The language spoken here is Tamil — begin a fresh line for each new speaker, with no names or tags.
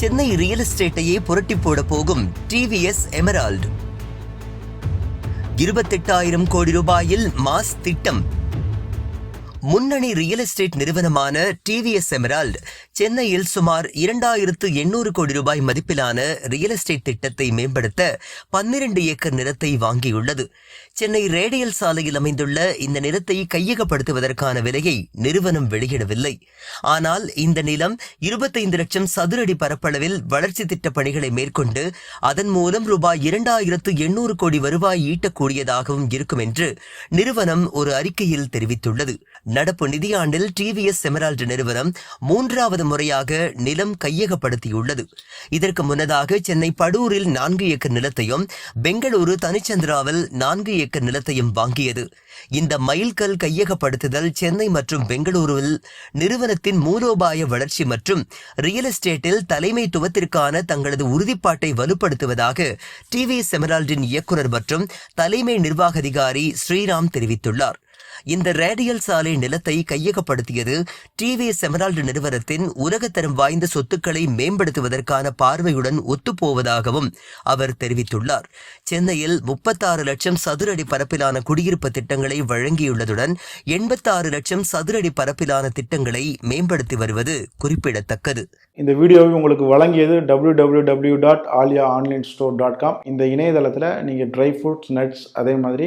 சென்னை ரியல் எஸ்டேட்டையே புரட்டி போட போகும் டிவிஎஸ் எமரால்டு இருபத்தெட்டாயிரம் கோடி ரூபாயில் மாஸ் திட்டம். முன்னணி ரியல் எஸ்டேட் நிறுவனமான டிவிஎஸ் எமரால்டு சென்னையில் சுமார் இரண்டாயிரத்து எண்ணூறு கோடி ரூபாய் மதிப்பிலான ரியல் எஸ்டேட் திட்டத்தை மேம்படுத்த பன்னிரண்டு ஏக்கர் நிலத்தை வாங்கியுள்ளது. சென்னை ரேடியல் சாலையில் அமைந்துள்ள இந்த நிலத்தை கையகப்படுத்துவதற்கான விலையை நிறுவனம் வெளியிடவில்லை. ஆனால் இந்த நிலம் இருபத்தைந்து லட்சம் சதுரடி பரப்பளவில் வளர்ச்சி திட்ட பணிகளை மேற்கொண்டு அதன் மூலம் ரூபாய் இரண்டாயிரத்து எண்ணூறு கோடி வருவாய் ஈட்டக்கூடியதாகவும் இருக்கும் என்று நிறுவனம் ஒரு அறிக்கையில் தெரிவித்துள்ளது. நடப்பு நிதியாண்டில் டிவிஎஸ் எமரால்டு நிறுவனம் மூன்றாவது முறையாக நிலம் கையகப்படுத்தியுள்ளது. இதற்கு முன்னதாக சென்னை படூரில் நான்கு ஏக்கர் நிலத்தையும் பெங்களூரு தனிச்சந்திராவில் நான்கு ஏக்கர் நிலத்தையும் வாங்கியது. இந்த மைல்கல் கையகப்படுத்துதல் சென்னை மற்றும் பெங்களூருவில் நிறுவனத்தின் மூலோபாய வளர்ச்சி மற்றும் ரியல் எஸ்டேட்டில் தலைமைத்துவத்திற்கான தங்களது உறுதிப்பாட்டை வலுப்படுத்துவதாக டிவிஎஸ் செமரால்டின் இயக்குனர் மற்றும் தலைமை நிர்வாக அதிகாரி ஸ்ரீராம் தெரிவித்துள்ளார். இந்த ரேடியல் சாலை நிலத்தை கையகப்படுத்தியது டிவிஎஸ் செமரால்டு நிறுவனத்தின் உலகத்தரம் வாய்ந்த சொத்துக்களை மேம்படுத்துவதற்கான பார்வையுடன் ஒத்துப்போவதாகவும் அவர் தெரிவித்துள்ளார். சென்னையில் முப்பத்தாறு லட்சம் சதுரடி பரப்பிலான குடியிருப்பு திட்டங்களை வழங்கியுள்ளதுடன் எண்பத்தாறு லட்சம் சதுரடி பரப்பிலான திட்டங்களை மேம்படுத்தி வருவது குறிப்பிடத்தக்கது.
இந்த வீடியோவை உங்களுக்கு வழங்கியது www.alia dot Aalia online store dot com இந்த இணையதளத்தில் நீங்கள் ட்ரை ஃப்ரூட்ஸ் நட்ஸ் அதே மாதிரி